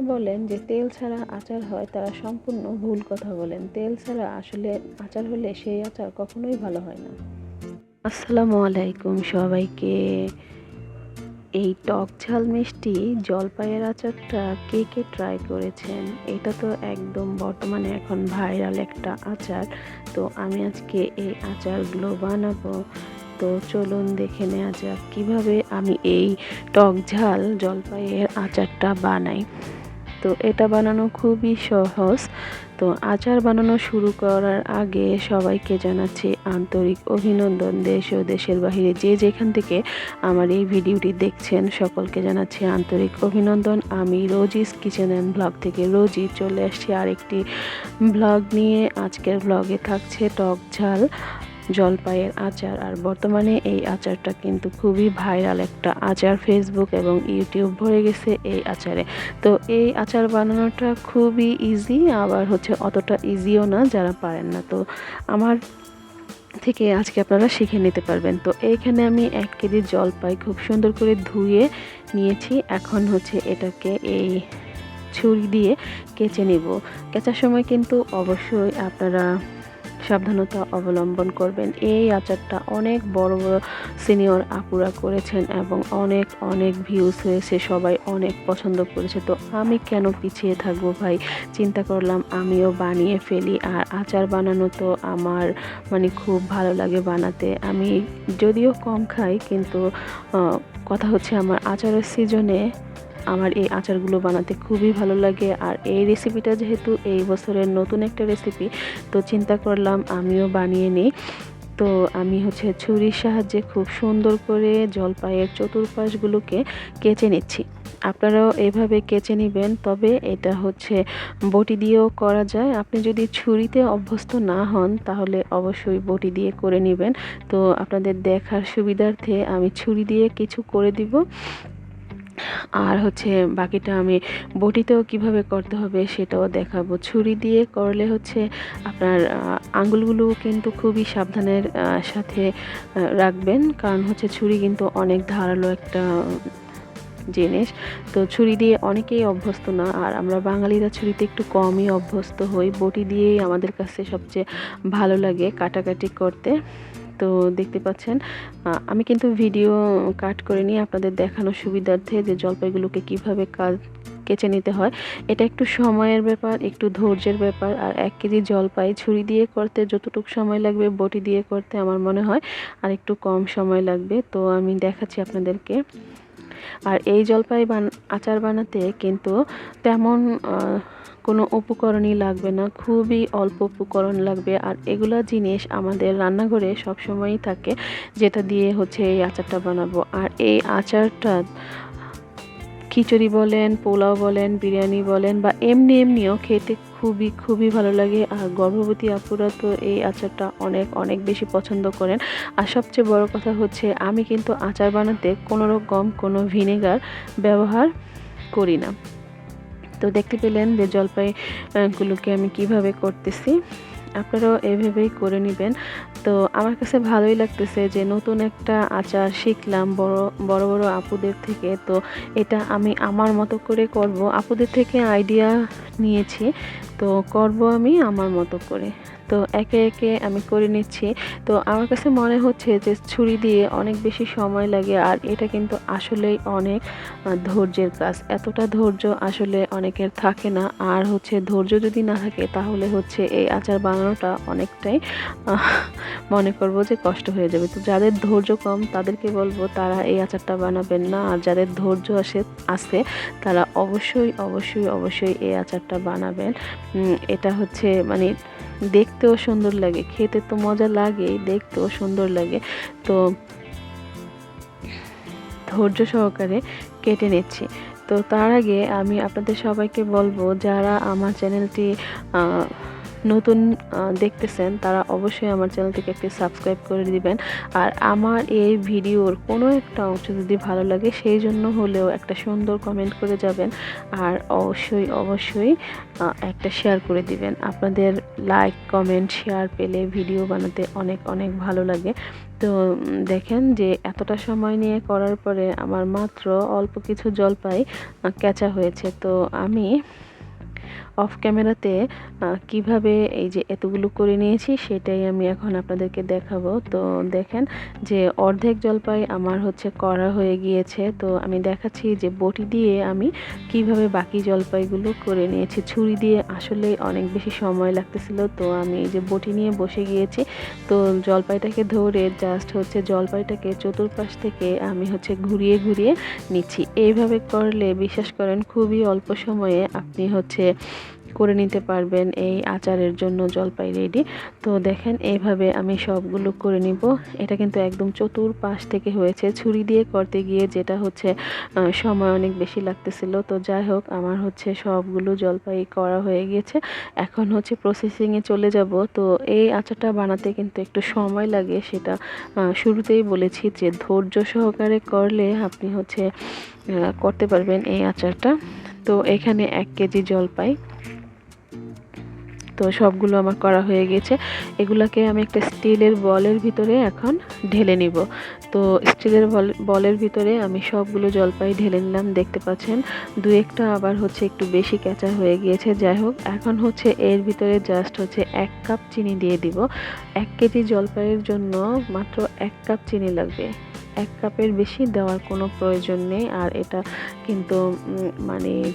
বলেন যে তেল ছাড়া আচার হয়, তারা সম্পূর্ণ ভুল কথা বলেন। তেল ছাড়া আসলে আচার হলে সেই আচার কখনোই ভালো হয় না। আসসালামু আলাইকুম সবাইকে। এই টক ঝাল মিষ্টি জলপাইয়ের আচারটা কে কে ট্রাই করেছেন? এটা তো একদম বর্তমানে এখন ভাইরাল একটা আচার। তো আমি আজকে এই আচারগুলো বানাবো। তো চলুন দেখে নেওয়া যাক কীভাবে আমি এই টক ঝাল জলপাইয়ের আচারটা বানাই। তো এটা বানানো খুবই সহজ। তো আচার বানানো শুরু করার আগে সবাইকে জানাচ্ছি আন্তরিক অভিনন্দন দেশ ও দেশের বাহিরে যে যেখান থেকে আমার এই ভিডিওটি দেখছেন, সকলকে জানাচ্ছি আন্তরিক অভিনন্দন। আমি রোজিস কিচেন অ্যান্ড ব্লগ থেকে রোজি চলে আসছি আরেকটি ব্লগ নিয়ে। আজকের ব্লগে থাকছে টক ঝাল। জলপাইয়ের আচার। আর বর্তমানে এই আচারটা কিন্তু খুবই ভাইরাল একটা আচার। ফেসবুক এবং ইউটিউব ভরে গেছে এই আচারে। তো এই আচার বানানোটা খুবই ইজি আবার হচ্ছে অতটা ইজিও না, যারা পারেন না। তো আমার থেকে আজকে আপনারা শিখে নিতে পারবেন। তো এইখানে আমি এক কেজি জলপাই খুব সুন্দর করে ধুয়ে নিয়েছি। এখন হচ্ছে এটাকে এই ছুরি দিয়ে কেচে নেব। কেচার সময় কিন্তু অবশ্যই আপনারা সাবধানতা অবলম্বন করবেন। এই আচারটা অনেক বড় বড় সিনিয়র আপুরা করেছেন এবং অনেক অনেক ভিউজ হয়েছে, সবাই অনেক পছন্দ করেছে। তো আমি কেন পিছিয়ে থাকব ভাই? চিন্তা করলাম আমিও বানিয়ে ফেলি। আর আচার বানানো তো আমার মানে খুব ভালো লাগে বানাতে। আমি যদিও কম খাই, কিন্তু কথা হচ্ছে আমার আচারের সিজনে আমার এই আচারগুলো বানাতে খুবই ভালো লাগে। আর এই রেসিপিটা যেহেতু এই বছরের নতুন একটা রেসিপি তো চিন্তা করলাম আমিও বানিয়ে নিই। তো আমি হচ্ছে ছুরির সাহায্যে খুব সুন্দর করে জলপাইয়ের চতুর্পাশগুলোকে কেচে নিচ্ছি। আপনারাও এভাবে কেচে নেবেন, তবে এটা হচ্ছে বটি দিয়েও করা যায়। আপনি যদি ছুরিতে অভ্যস্ত না হন, তাহলে অবশ্যই বটি দিয়ে করে নেবেন। তো আপনাদের দেখার সুবিধার্থে আমি ছুরি দিয়ে কিছু করে দিব। আর হচ্ছে বাকিটা আমি বটিতেও কীভাবে করতে হবে সেটাও দেখাবো। ছুরি দিয়ে করলে হচ্ছে আপনার আঙুলগুলো কিন্তু খুবই সাবধানের সাথে রাখবেন। কারণ হচ্ছে ছুরি কিন্তু অনেক ধারালো একটা জিনিস। তো ছুরি দিয়ে অনেকেই অভ্যস্ত না। আর আমরা বাঙালিরা ছুরিতে একটু কমই অভ্যস্ত হই। বটি দিয়েই আমাদের কাছে সবচেয়ে ভালো লাগে কাটাকাটি করতে। তো দেখতে পাচ্ছেন আমি কিন্তু ভিডিও কাট করে নিয়ে আপনাদের দেখানোর সুবিধার্থে যে জলপাইগুলোকে কীভাবে কাজ, কেচে নিতে হয়, এটা একটু সময়ের ব্যাপার, একটু ধৈর্যের ব্যাপার। আর এক কেজি জলপাই ছুরি দিয়ে করতে যতটুকু সময় লাগবে, বটি দিয়ে করতে আমার মনে হয় আর একটু কম সময় লাগবে। তো আমি দেখাচ্ছি আপনাদেরকে। আর এই জলপাই বান, আচার বানাতে কিন্তু তেমন কোনো উপকরণই লাগবে না, খুবই অল্প উপকরণ লাগবে। আর এগুলো জিনিস আমাদের রান্নাঘরে সবসময়ই থাকে, যেটা দিয়ে হচ্ছে এই আচারটা বানাবো। আর এই আচারটা খিচুড়ি বলেন, পোলাও বলেন, বিরিয়ানি বলেন বা এমনি এমনিও খেতে খুবই খুবই ভালো লাগে। আর গর্ভবতী আপুরা তো এই আচারটা অনেক অনেক বেশি পছন্দ করেন। আর সবচেয়ে বড় কথা হচ্ছে, আমি কিন্তু আচার বানাতে কোনো রকম কোনো ভিনেগার ব্যবহার করি না। তো দেখতে পেলেন যে জলপাইগুলোকে আমি কীভাবে করতেছি। আপনারাও এভাবেই করে নেবেন। তো আমার কাছে ভালোই লাগতেছে যে নতুন একটা আচার শিখলাম বড় বড় বড় আপুদের থেকে। তো এটা আমি আমার মতো করে করব। আপুদের থেকে আইডিয়া নিয়েছি। তো করব আমি আমার মতো করে। তো একে একে আমি করে নিচ্ছি। তো আমার কাছে মনে হচ্ছে যে ছুরি দিয়ে অনেক বেশি সময় লাগে আর এটা কিন্তু আসলেই অনেক ধৈর্যের কাজ। এতটা ধৈর্য আসলে অনেকের থাকে না। আর হচ্ছে ধৈর্য যদি না থাকে তাহলে হচ্ছে এই আচার বানানোটা অনেকটাই মনে করব যে কষ্ট হয়ে যাবে। তো যাদের ধৈর্য কম তাদেরকে বলব তারা এই আচারটা বানাবেন না। আর যাদের ধৈর্য আসে, আছে তারা অবশ্যই অবশ্যই অবশ্যই এই আচারটা বানাবেন। এটা হচ্ছে মানে দেখতেও সুন্দর লাগে, খেতে তো মজা লাগেই দেখতেও সুন্দর লাগে। তো ধৈর্য সহকারে কেটে নিচ্ছি। তো তার আগে আমি আপনাদের সবাইকে বলব, যারা আমার চ্যানেলটি নতুন দেখতেছেন তারা অবশ্যই আমার চ্যানেলটিকে একটি সাবস্ক্রাইব করে দিবেন। আর আমার এই ভিডিওর কোনো একটা অংশ যদি ভালো লাগে সেই জন্য হলেও একটা সুন্দর কমেন্ট করে যাবেন। আর অবশ্যই অবশ্যই একটা শেয়ার করে দিবেন। আপনাদের লাইক কমেন্ট শেয়ার পেলে ভিডিও বানাতে অনেক অনেক ভালো লাগে। তো দেখেন যে এতটা সময় নিয়ে করার পরে আমার মাত্র অল্প কিছু জলপাই আহ, কেঁচা হয়েছে। তো আমি অফ ক্যামেরাতে কীভাবে এই যে এতগুলো করে নিয়েছি সেটাই আমি এখন আপনাদেরকে দেখাবো। তো দেখেন যে অর্ধেক জলপাই আমার হচ্ছে করা হয়ে গিয়েছে। তো আমি দেখাচ্ছি যে বটি দিয়ে আমি কীভাবে বাকি জলপাইগুলো করে নিয়েছি। ছুরি দিয়ে আসলে অনেক বেশি সময় লাগতেছিল। তো আমি এই যে বটি নিয়ে বসে গিয়েছি। তো জলপাইটাকে ধরে জাস্ট হচ্ছে জলপাইটাকে চতুর্পাশ থেকে আমি হচ্ছে ঘুরিয়ে ঘুরিয়ে নিচ্ছি। এইভাবে করলে, বিশ্বাস করেন, খুবই অল্প সময়ে আপনি হচ্ছে করে নিতে পারবেন এই আচারের জন্য জলপাই রেডি। তো দেখেন এইভাবে আমি সবগুলো করে নিব। এটা কিন্তু একদম চতুর পাশ থেকে হয়েছে। ছুরি দিয়ে করতে গিয়ে যেটা হচ্ছে সময় অনেক বেশি লাগতেছিল। তো যাই হোক, আমার হচ্ছে সবগুলো জলপাই করা হয়ে গিয়েছে এখন হচ্ছে প্রসেসিংয়ে চলে যাব। তো এই আচারটা বানাতে কিন্তু একটু সময় লাগে, সেটা শুরুতেই বলেছি যে ধৈর্য সহকারে করলে আপনি হচ্ছে করতে পারবেন এই আচারটা। তো এখানে এক কেজি জলপাই। তো সবগুলো আমার করা হয়ে গেছে। এগুলাকে আমি একটা স্টিলের বলের ভিতরে এখন ঢেলে নিব। তো স্টিলের বল- বলের ভিতরে আমি সবগুলো জলপাই ঢেলে নিলাম, দেখতে পাচ্ছেন। দু একটা আবার হচ্ছে একটু বেশি কেঁচা হয়ে গিয়েছে। যাই হোক, এখন হচ্ছে এর ভিতরে জাস্ট হচ্ছে এক কাপ চিনি দিয়ে দিব। এক কেজি জলপাইয়ের জন্য মাত্র এক কাপ চিনি লাগবে। এক কাপের বেশি দেওয়ার কোনো প্রয়োজন নেই। আর এটা কিন্তু মানে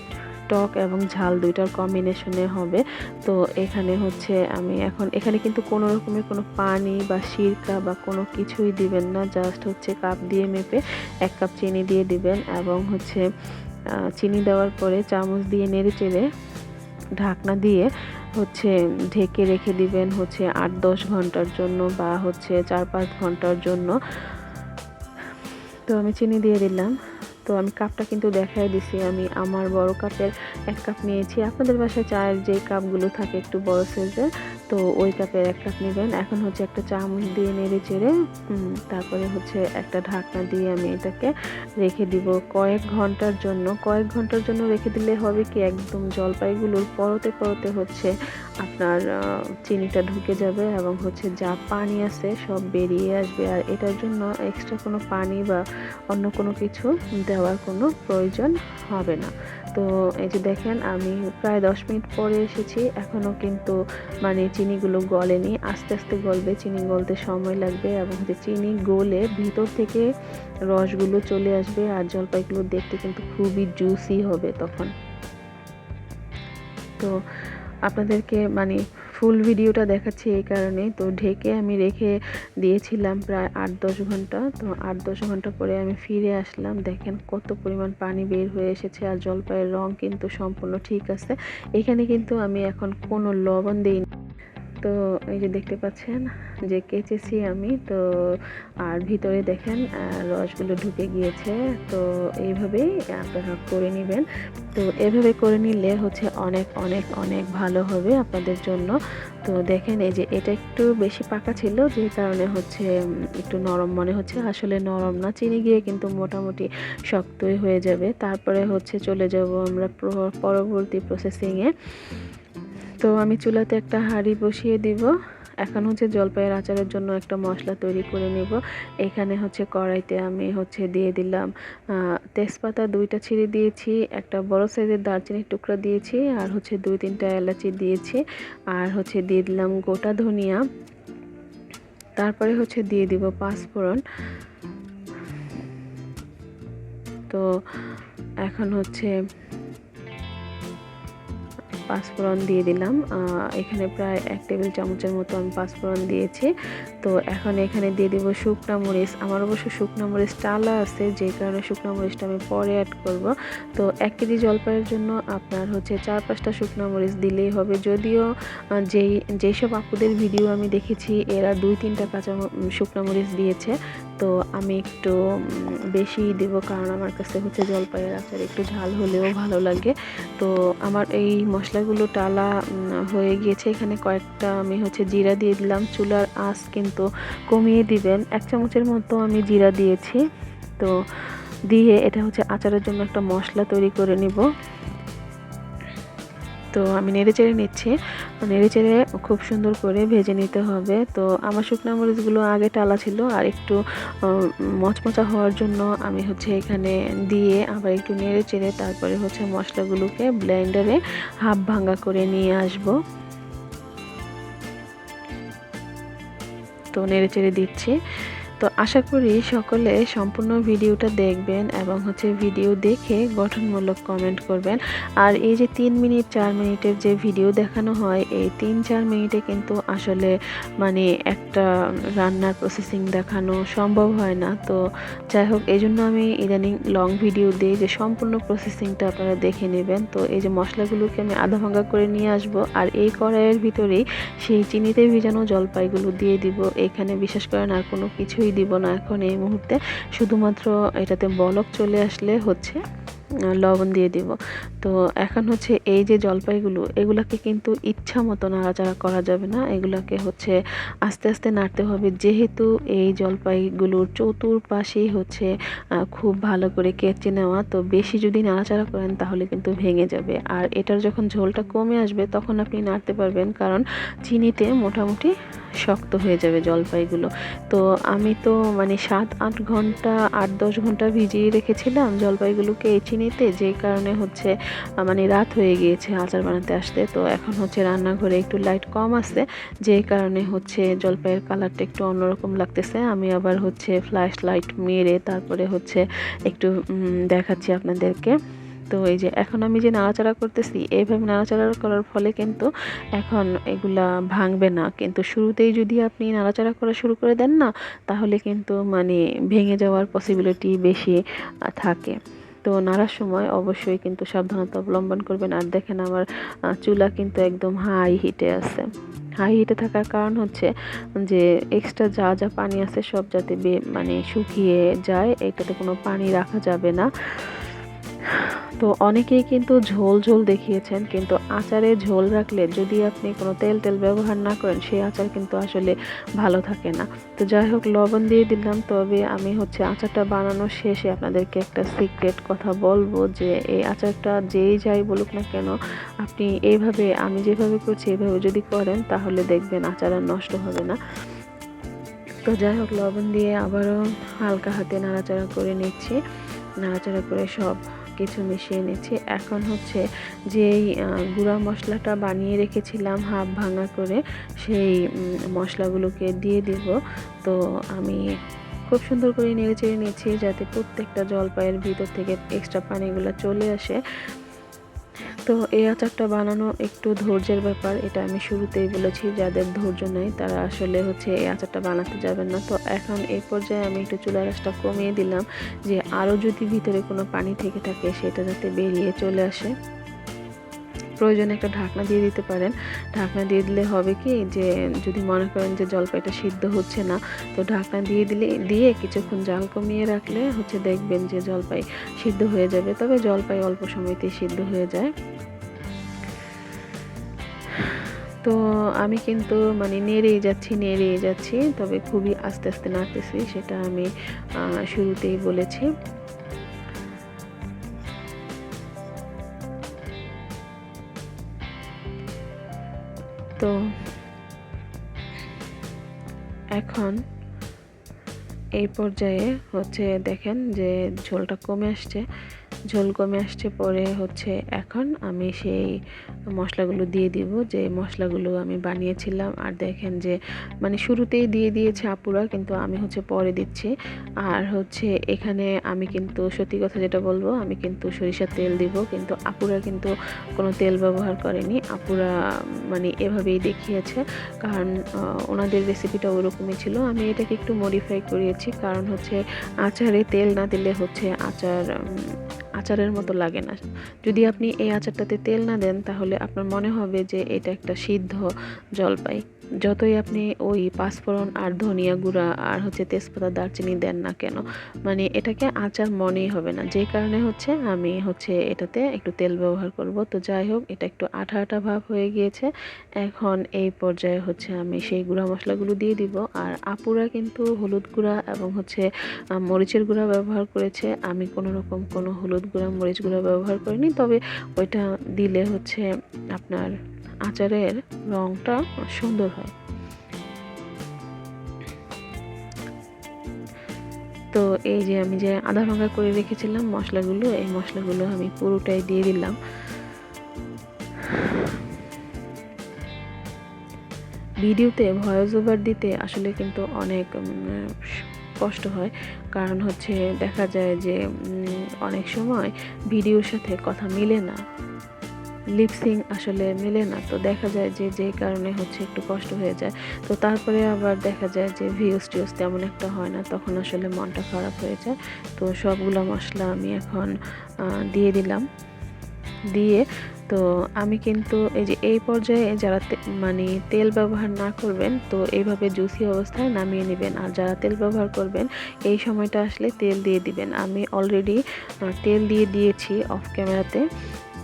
টক এবং ঝাল দুইটার কম্বিনেশনে হবে। তো এখানে হচ্ছে আমি এখন, এখানে কিন্তু কোনো রকমের কোনো পানি বা সিরকা বা কোনো কিছুই দিবেন না জাস্ট হচ্ছে কাপ দিয়ে মেপে এক কাপ চিনি দিয়ে দিবেন এবং হচ্ছে চিনি দেওয়ার পরে চামচ দিয়ে নেড়ে চেড়ে ঢাকনা দিয়ে হচ্ছে ঢেকে রেখে দিবেন হচ্ছে আট দশ ঘণ্টার জন্য বা হচ্ছে চার পাঁচ ঘণ্টার জন্য। তো আমি চিনি দিয়ে দিলাম। তো আমি কাপটা কিন্তু দেখাই দিছি। আমি আমার বড় কাপের এক কাপ নিয়েছি। আপনাদের বাসায় চায়ের যে কাপগুলো থাকে একটু বড় সাইজের তো ওই কাপের এক কাপ নেবেন। এখন হচ্ছে একটা চামচ দিয়ে নেড়ে চেড়ে তারপরে হচ্ছে একটা ঢাকনা দিয়ে আমি এটাকে রেখে দিব কয়েক ঘণ্টার জন্য। কয়েক ঘণ্টার জন্য রেখে দিলে হবে কি একদম জলপাইগুলোর পরতে পরতে হচ্ছে আপনার চিনিটা ঢুকে যাবে এবং হচ্ছে যা পানি আছে সব বেরিয়ে আসবে। আর এটার জন্য এক্সট্রা কোনো পানি বা অন্য কোনো কিছু দেওয়ার কোনো প্রয়োজন হবে না। তো এই যে দেখেন, আমি প্রায় দশ মিনিট পরে এসেছি। এখনও কিন্তু মানে চিনিগুলো গলেনি। আস্তে আস্তে গলবে, চিনি গলতে সময় লাগবে এবং হচ্ছে চিনি গলে ভিতর থেকে রসগুলো চলে আসবে আর জলপাইগুলো দেখতে কিন্তু খুবই জুসি হবে তখন। তো আপনাদেরকে মানে ফুল ভিডিওটা দেখাচ্ছি এই কারণে। তো ঢেকে আমি রেখে দিয়েছিলাম প্রায় আট দশ ঘণ্টা। তো আট দশ ঘণ্টা পরে আমি ফিরে আসলাম। দেখেন কত পরিমাণ পানি বের হয়ে এসেছে আর জলপাইয়ের রং কিন্তু সম্পূর্ণ ঠিক আছে। এখানে কিন্তু আমি এখন কোনো লবণ দিই তো এই যে দেখতে পাচ্ছেন যে কেচেছি আমি, তো আর ভিতরে দেখেন রসগুলো ঢুকে গিয়েছে, তো এইভাবেই আপনারা করে নেবেন। তো এভাবে করে নিলে হচ্ছে অনেক অনেক অনেক ভালো হবে আপনাদের জন্য। তো দেখেন, এই যে এটা একটু বেশি পাকা ছিল, যে কারণে হচ্ছে একটু নরম মনে হচ্ছে। আসলে নরম না, চিনি গিয়ে কিন্তু মোটামুটি শক্তই হয়ে যাবে। তারপরে হচ্ছে চলে যাব আমরা পরবর্তী প্রসেসিংয়ে তো আমি চুলাতে একটা হাঁড়ি বসিয়ে দিব। এখন হচ্ছে জলপাইয়ের আচারের জন্য একটা মশলা তৈরি করে নেব। এখানে হচ্ছে কড়াইতে আমি হচ্ছে দিয়ে দিলাম তেজপাতা দুইটা ছিঁড়ে দিয়েছি, একটা বড় সাইজের দারচিনির টুকরা দিয়েছি আর হচ্ছে দুই তিনটা এলাচি দিয়েছি আর হচ্ছে দিয়ে দিলাম গোটা ধনিয়া। তারপরে হচ্ছে দিয়ে দিব পাঁচফোড়ন। তো এখন হচ্ছে পাঁচফোড়ন দিয়ে দিলাম। এখানে প্রায় এক টেবিল চামচের মতো আমি পাঁচফোড়ন দিয়েছি। তো এখন এখানে দিয়ে দিব শুকনো মরিচ। আমার অবশ্য শুকনো মরিচ টালা আছে, যে কারণে শুকনো মরিচটা আমি পরে অ্যাড করব। তো এক কেজি জলপাইয়ের জন্য আপনার হচ্ছে চার পাঁচটা শুকনো মরিচ দিলেই হবে। যদিও যেই যেই সব আপুদের ভিডিও আমি দেখেছি, এরা দুই তিনটা কাঁচা শুকনো মরিচ দিয়েছে। তো আমি একটু বেশি দিব কারণ আমার কাছে হচ্ছে জলপাইয়ের আচার একটু ঝাল হলেও ভালো লাগে। তো আমার এই মশলাগুলো টালা হয়ে গিয়েছে। এখানে কয়েকটা আমি হচ্ছে জিরা দিয়ে দিলাম। চুলার আঁচ কিন্তু কমিয়ে দিবেন। এক চামচের মতো আমি জিরা দিয়েছি। তো দিয়ে এটা হচ্ছে আচারের জন্য একটা মশলা তৈরি করে নিব। তো আমি নেড়ে চেড়ে নিচ্ছি। নেড়ে চেড়ে খুব সুন্দর করে ভেজে নিতে হবে। তো আমার শুকনো মরিচগুলো আগে টালা ছিল আর একটু মচমচা হওয়ার জন্য আমি হচ্ছে এখানে দিয়ে আবার একটু নেড়ে চেড়ে তারপরে হচ্ছে মশলাগুলোকে ব্লেন্ডারে হাফ ভাঙ্গা করে নিয়ে আসব। তো নেড়ে চেড়ে দিচ্ছি। তো আশা করি সকলে সম্পূর্ণ ভিডিওটা দেখবেন এবং হচ্ছে ভিডিও দেখে গঠনমূলক কমেন্ট করবেন। আর এই যে তিন মিনিট, চার মিনিটের যে ভিডিও দেখানো হয়, এই তিন, চার মিনিটে কিন্তু আসলে মানে একটা রান্নার প্রসেসিং দেখানো সম্ভব হয় না। তো যাই হোক এই জন্য আমি ইদানিং লং ভিডিও দিই যে সম্পূর্ণ প্রসেসিংটা আপনারা দেখে নেবেন। তো এই যে মশলাগুলোকে আমি আধা ভাঙা করে নিয়ে আসব। আর এই কড়াইয়ের ভিতরেই সেই চিনিতে ভিজানো জলপাইগুলো দিয়ে দিব। এখানে বিশেষ করেন আর কোনো কিছুই দিব না এখন এই মুহূর্তে। শুধুমাত্র এটাতে বলক চলে আসলে হচ্ছে লবণ দিয়ে দিব। তো এখন হচ্ছে এই যে জলপাইগুলো, এগুলাকে কিন্তু ইচ্ছা মতো নাড়াচাড়া করা যাবে না। এগুলাকে হচ্ছে আস্তে আস্তে নাড়তে হবে। যেহেতু এই জলপাইগুলোর চতুর্পাশেই হচ্ছে খুব ভালো করে কেচে নেওয়া, তো বেশি যদি নাড়াচাড়া করেন তাহলে কিন্তু ভেঙে যাবে। আর এটার যখন ঝোলটা কমে আসবে, তখন আপনি নাড়তে পারবেন। কারণ চিনিতে মোটামুটি শক্ত হয়ে যাবে জলপাইগুলো। তো আমি তো মানে সাত, আট ঘণ্টা, আট, দশ ঘণ্টা ভিজিয়ে রেখেছিলাম জলপাইগুলোকে এই চিনিতে যেই কারণে হচ্ছে মানে রাত হয়ে গিয়েছে আচার বানাতে আসতে। তো এখন হচ্ছে রান্নাঘরে একটু লাইট কম আছে যেই কারণে হচ্ছে জলপাইয়ের কালারটা একটু অন্যরকম লাগতেছে। আমি আবার হচ্ছে ফ্ল্যাশ লাইট মেরে তারপরে হচ্ছে একটু দেখাচ্ছি আপনাদেরকে। তো এই যে এখন আমি যে নাড়াচাড়া করতেছি এইভাবে নাড়াচাড়া করার ফলে কিন্তু এখন এগুলা ভাঙবে না। কিন্তু শুরুতেই যদি আপনি নাড়াচাড়া করা শুরু করে দেন না, তাহলে কিন্তু মানে ভেঙে যাওয়ার পসিবিলিটি বেশি থাকে। তো নাড়ার সময় অবশ্যই কিন্তু সাবধানতা অবলম্বন করবেন। আর দেখেন আমার চুলা কিন্তু একদম হাই হিটে আছে। হাই হিটে থাকার কারণ হচ্ছে যে এক্সট্রা যা যা পানি আছে সব যাতে মানে শুকিয়ে যায়, এটাতে কোনো পানি রাখা যাবে না। তো অনেকেই কিন্তু ঝোল ঝোল দেখিয়েছেন, কিন্তু আচারে ঝোল রাখলে যদি আপনি কোনো তেল তেল ব্যবহার না করেন, সেই আচার কিন্তু আসলে ভালো থাকে না। তো যাই হোক, লবণ দিয়ে দিলাম, তবে আমি হচ্ছে আচারটা বানানোর শেষে আপনাদেরকে একটা সিক্রেট কথা বলব যে, এই আচারটা যেই যাই বলুক না কেন, আপনি এইভাবে, আমি যেভাবে করছি, এইভাবে যদি করেন, তাহলে দেখবেন আচার আর নষ্ট হবে না। তো যাই হোক, লবণ দিয়ে আবারও হালকা হাতে নাড়াচাড়া করে নিচ্ছি। নাড়াচাড়া করে সব কিছু মিশিয়ে নিচ্ছি। এখন হচ্ছে যেই গুঁড়া মশলাটা বানিয়ে রেখেছিলাম হাফ ভাঙা করে, সেই মশলাগুলোকে দিয়ে দিব। তো আমি খুব সুন্দর করে নেড়ে চেড়ে নিচ্ছি যাতে প্রত্যেকটা জলপাইয়ের ভিতর থেকে এক্সট্রা পানিগুলো চলে আসে। তো এই আচারটা বানানো একটু ধৈর্যের ব্যাপার, এটা আমি শুরুতেই বলেছি, যাদের ধৈর্য নেই তারা আসলে হচ্ছে এই আচারটা বানাতে যাবেন না। তো এখন এই পর্যায়ে আমি একটু চুলা রাসটা কমিয়ে দিলাম যে আরও যদি ভিতরে কোনো পানি থেকে থাকে সেটা যাতে বেরিয়ে চলে আসে। প্রয়োজনে একটা ঢাকনা দিয়ে দিতে পারেন। ঢাকনা দিয়ে দিলে হবে কি যে, যদি মনে করেন যে জলপাইটা সিদ্ধ হচ্ছে না, তো ঢাকনা দিয়ে দিলে, দিয়ে কিছুক্ষণ জাল কমিয়ে রাখলে হচ্ছে দেখবেন যে জলপাই সিদ্ধ হয়ে যাবে। তবে জলপাই অল্প সময়তেই সিদ্ধ হয়ে যায়। তো আমি কিন্তু মানে নেড়েই যাচ্ছি নেড়েই যাচ্ছি, তবে খুবই আস্তে আস্তে নাড়তেছি, সেটা আমি শুরুতেই বলেছি। তো এখন এই পর্যায়ে হচ্ছে দেখেন যে ঝোলটা কমে আসছে। ঝোল কমে আসছে, পরে হচ্ছে এখন আমি সেই মশলাগুলো দিয়ে দিব। যে মশলাগুলো আমি বানিয়েছিলাম, আর দেখেন যে মানে শুরুতেই দিয়ে দিয়েছে আপুরা, কিন্তু আমি হচ্ছে পরে দিচ্ছি। আর হচ্ছে এখানে আমি কিন্তু সত্যি কথা যেটা বলব, আমি কিন্তু সরিষার তেল দিব, কিন্তু আপুরা কিন্তু কোনো তেল ব্যবহার করেনি। আপুরা মানে এভাবেই দেখিয়েছে, কারণ ওনাদের রেসিপিটা ওরকমই ছিল। আমি এটাকে একটু মডিফাই করিয়েছি, কারণ হচ্ছে আচারে তেল না দিলে হচ্ছে আচার আচারের মতো লাগে না। যদি আপনি এই আচারটাতে তেল না দেন, তাহলে আপনার মনে হবে যে এটা একটা সিদ্ধ জলপাই। যতই আপনি ওই পাঁচফোড়ন আর ধনিয়া গুঁড়া আর হচ্ছে তেজপাতা, দারচিনি দেন না কেন মানে এটাকে আচার মনেই হবে না। যে কারণে হচ্ছে আমি হচ্ছে এটাতে একটু তেল ব্যবহার করব। তো যাই হোক, এটা একটু আঠা আঠা ভাব হয়ে গিয়েছে। এখন এই পর্যায়ে হচ্ছে আমি সেই গুঁড়া মশলাগুলো দিয়ে দিব। আর আপুরা কিন্তু হলুদ গুঁড়া এবং হচ্ছে মরিচের গুঁড়া ব্যবহার করেছে। আমি কোনো রকম কোনো হলুদ গুঁড়া, মরিচ গুঁড়া ব্যবহার করিনি। তবে ওইটা দিলে হচ্ছে আপনার আচারের রঙটা সুন্দর হয়। তো এই যে আমি যে আধা ভাঙা করে রেখেছিলাম মশলাগুলো, এই মশলাগুলো আমি পুরোটাই দিয়ে দিলাম। ভিডিওতে ভয়েস ওভার দিতে আসলে কিন্তু অনেক কষ্ট হয়। কারণ হচ্ছে দেখা যায় যে অনেক সময় ভিডিওর সাথে কথা মিলে না। লিপসিং আসলে মেলে না। তো দেখা যায় যে যে কারণে হচ্ছে একটু কষ্ট হয়ে যায়। তো তারপরে আবার দেখা যায় যে ভিউজ টিউজ তেমন একটা হয় না, তখন আসলে মনটা খারাপ হয়ে যায়। তো সবগুলো মশলা আমি এখন দিয়ে দিলাম। দিয়ে তো আমি কিন্তু এই যে, এই পর্যায়ে যারা মানে তেল ব্যবহার না করবেন, তো এইভাবে জুসি অবস্থায় নামিয়ে নেবেন। আর যারা তেল ব্যবহার করবেন, এই সময়টা আসলে তেল দিয়ে দিবেন। আমি অলরেডি তেল দিয়ে দিয়েছি অফ ক্যামেরাতে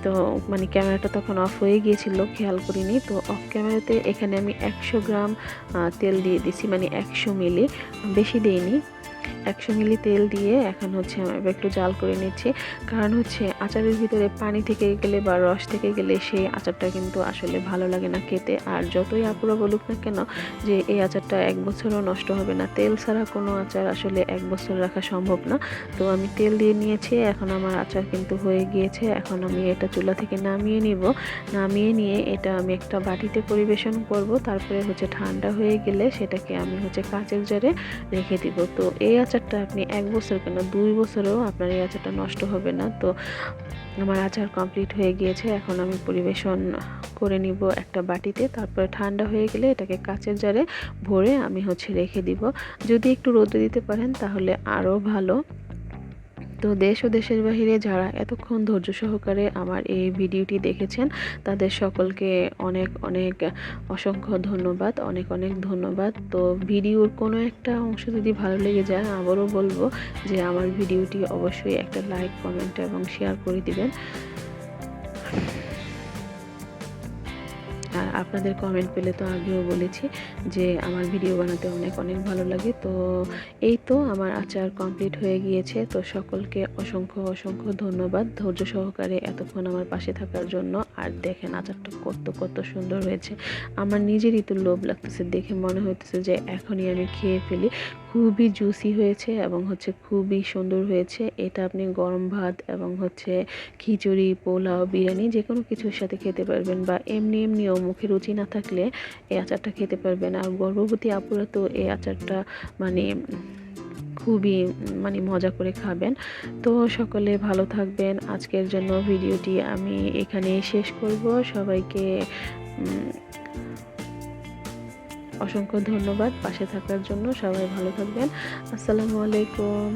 তো মানে ক্যামেরাটা তখন অফ হয়ে গিয়েছিল, খেয়াল করিনি। তো অফ ক্যামেরাতে এখানে আমি একশো গ্রাম তেল দিয়ে দিছি মানে একশো মিলি, বেশি দিইনি। একশো মিলি তেল দিয়ে এখন হচ্ছে আমি একটু জাল করে নিচ্ছি। কারণ হচ্ছে আচারের ভিতরে পানি থেকে গেলে বা রস থেকে গেলে সেই আচারটা কিন্তু আসলে ভালো লাগে না খেতে। আর যতই আপুরা বলুক না কেন যে এই আচারটা এক বছরও নষ্ট হবে না। তেল ছাড়া কোনো আচার আসলে এক বছর রাখা সম্ভব না। তো আমি তেল দিয়ে নিয়েছি, এখন আমার আচার কিন্তু হয়ে গিয়েছে। এখন আমি এটা চুলা থেকে নামিয়ে নিব। নামিয়ে নিয়ে এটা আমি একটা বাটিতে পরিবেশন করব। তারপরে হচ্ছে ঠান্ডা হয়ে গেলে সেটাকে আমি হচ্ছে কাঁচের জারে রেখে দিব। তো এই আচারটা আপনি এক বছর কেন দুই বছরেও আপনার এই আচারটা নষ্ট হবে না। তো আমার আচার কমপ্লিট হয়ে গিয়েছে। এখন আমি পরিবেশন করে নিব একটা বাটিতে। তারপরে ঠান্ডা হয়ে গেলে এটাকে কাঁচের জারে ভরে আমি হচ্ছে রেখে দিব। যদি একটু রোদে দিতে পারেন তাহলে আরও ভালো। তো দেশ ও দেশের বাহিরে যারা এতক্ষণ ধৈর্য সহকারে আমার এই ভিডিওটি দেখেছেন, তাদের সকলকে অনেক অনেক অসংখ্য ধন্যবাদ, অনেক অনেক ধন্যবাদ। তো ভিডিওর কোনো একটা অংশ যদি ভালো লেগে যায়, আবারও বলব যে আমার ভিডিওটি অবশ্যই একটা লাইক, কমেন্ট এবং শেয়ার করে দিবেন। আপনাদের কমেন্ট পেলে তো আগেও বলেছি যে আমার ভিডিও বানাতে অনেক অনেক ভালো লাগে। তো এই তো আমার আচার কমপ্লিট হয়ে গিয়েছে। তো সকলকে অসংখ্য অসংখ্য ধন্যবাদ ধৈর্য সহকারে এতক্ষণ আমার পাশে থাকার জন্য। আর দেখেন আচারটা কত কত সুন্দর হয়েছে। আমার নিজেরই তো লোভ লাগতেছে, দেখে মনে হইতেছে যে এখনই আমি খেয়ে ফেলি। খুবই জুসি হয়েছে এবং হচ্ছে খুবই সুন্দর হয়েছে। এটা আপনি গরম ভাত এবং হচ্ছে খিচুড়ি, পোলাও, বিরিয়ানি যে কোনো কিছুর সাথে খেতে পারবেন বা এমনি, এমনিও মুখে রুচি না থাকলে এই আচারটা খেতে পারবেন আর গর্ভবতী আপুরা তো এই আচারটা মানে খুবই মানে মজা করে খাবেন। তো সকলে ভালো থাকবেন। আজকের জন্য ভিডিওটি আমি এখানে শেষ করব। সবাইকে অসংখ্য ধন্যবাদ পাশে থাকার জন্য। সবাই ভালো থাকবেন। আসসালামু আলাইকুম।